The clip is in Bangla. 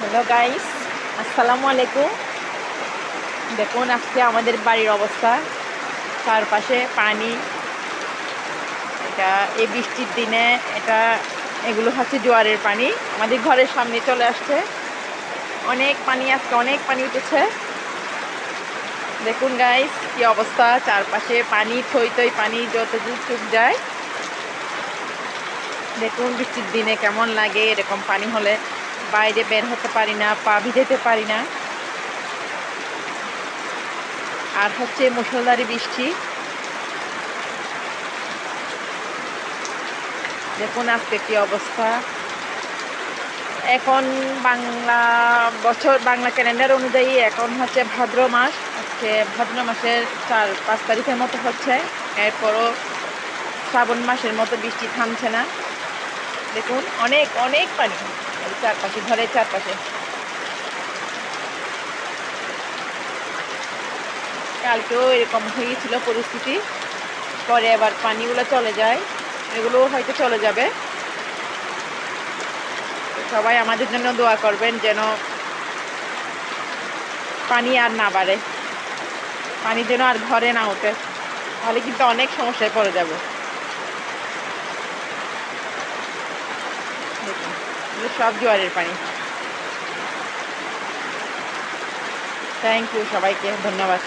হ্যালো গাইস আসসালামু আলাইকুম দেখুন আজকে আমাদের বাড়ির অবস্থা। চারপাশে পানি। এটা এই বৃষ্টির দিনে এটা এগুলো হচ্ছে জোয়ারের পানি। আমাদের ঘরের সামনে চলে আসছে। অনেক পানি আজকে, অনেক পানি উঠেছে। দেখুন গাইস কি অবস্থা। চারপাশে পানি, থই থই পানি যত দূর চুপ যায়। দেখুন, বৃষ্টির দিনে কেমন লাগে, এরকম পানি হলে। বাইরে বের হতে পারি না, পা ভিজাতে পারি না। আর হচ্ছে মুসলধারি বৃষ্টি। দেখুন আজকে কি অবস্থা। এখন বাংলা বছর, বাংলা ক্যালেন্ডার অনুযায়ী এখন হচ্ছে ভাদ্র মাস। আজকে ভাদ্র মাসের চার, পাঁচ তারিখের মতো হচ্ছে। এরপরও শ্রাবণ মাসের মতো বৃষ্টি থামছে না। দেখুন, অনেক অনেক পানি। চারপাশে, ঘরের চারপাশে। কালকেও এরকম হয়েছিল পরিস্থিতি। পরে আবার পানিগুলো চলে যায়। এগুলো হয়তো চলে যাবে। সবাই আমাদের জন্য দোয়া করবেন যেন পানি আর না বাড়ে। পানি যেন আর ঘরে না ওঠে। তাহলে কিন্তু অনেক সমস্যায় পড়ে যাব। দেখুন এগুলো সব জোয়ারের পানি থ্যাংক ইউ সবাইকে ধন্যবাদ